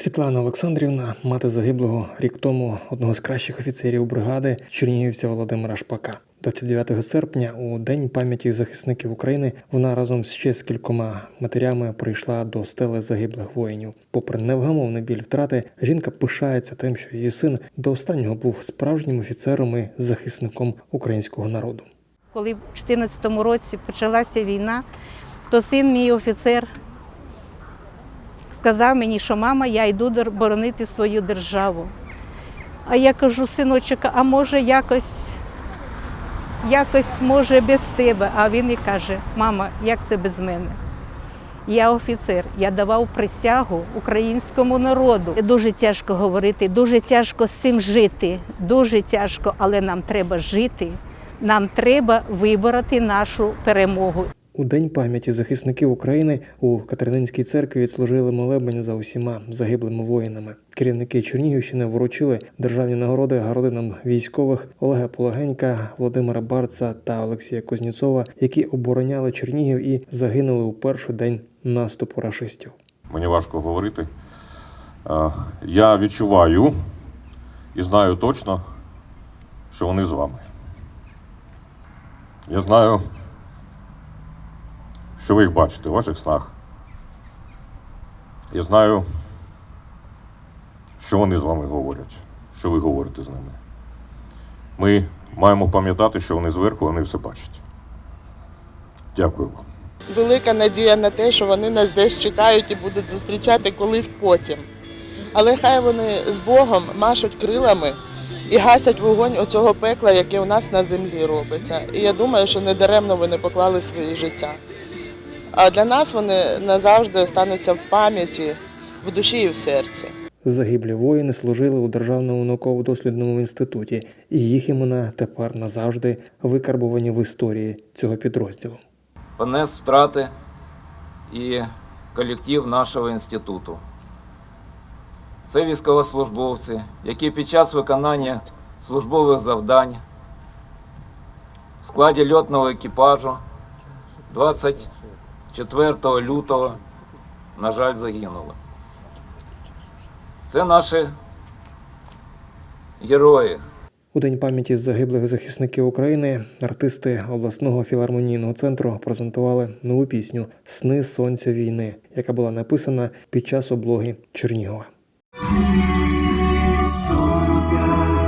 Світлана Олександрівна, мати загиблого рік тому одного з кращих офіцерів бригади чернігівця Володимира Шпака. 29 серпня, у день пам'яті захисників України, вона разом з ще з кількома матерями прийшла до стели загиблих воїнів. Попри невгамовний біль втрати, жінка пишається тим, що її син до останнього був справжнім офіцером і захисником українського народу. Коли в 2014 році почалася війна, то син мій офіцер сказав мені, що мама, я йду боронити свою державу. А я кажу, синочок, а може якось, якось може без тебе. А він і каже, мама, як це без мене? Я офіцер, я давав присягу українському народу. Дуже тяжко говорити, дуже тяжко з цим жити, дуже тяжко, але нам треба жити. Нам треба вибороти нашу перемогу. У день пам'яті захисників України у Катерининській церкві відслужили молебень за усіма загиблими воїнами. Керівники Чернігівщини вручили державні нагороди родинам військових Олега Пологенька, Володимира Барца та Олексія Кузнєцова, які обороняли Чернігів і загинули у перший день наступу рашистів. Мені важко говорити. Е, Я відчуваю і знаю точно, що вони з вами. Я знаю, що ви їх бачите у ваших снах. Я знаю, що вони з вами говорять, що ви говорите з ними. Ми маємо пам'ятати, що вони зверху, вони все бачать. Дякую вам. велика надія на те, що вони нас десь чекають і будуть зустрічати колись потім. Але хай вони з Богом машуть крилами і гасять вогонь оцього пекла, яке у нас на землі робиться. І я думаю, що не даремно вони поклали свої життя. А для нас вони назавжди остануться в пам'яті, в душі і в серці. Загиблі воїни служили у Державному науково-дослідному інституті, і їх імена тепер назавжди викарбовані в історії цього підрозділу. понес втрати і колектив нашого інституту. Це військовослужбовці, які під час виконання службових завдань в складі льотного екіпажу 24 лютого, на жаль, загинули. Це наші герої. У день пам'яті загиблих захисників України артисти обласного філармонійного центру презентували нову пісню Сни сонця війни, яка була написана під час облоги Чернігова. Сни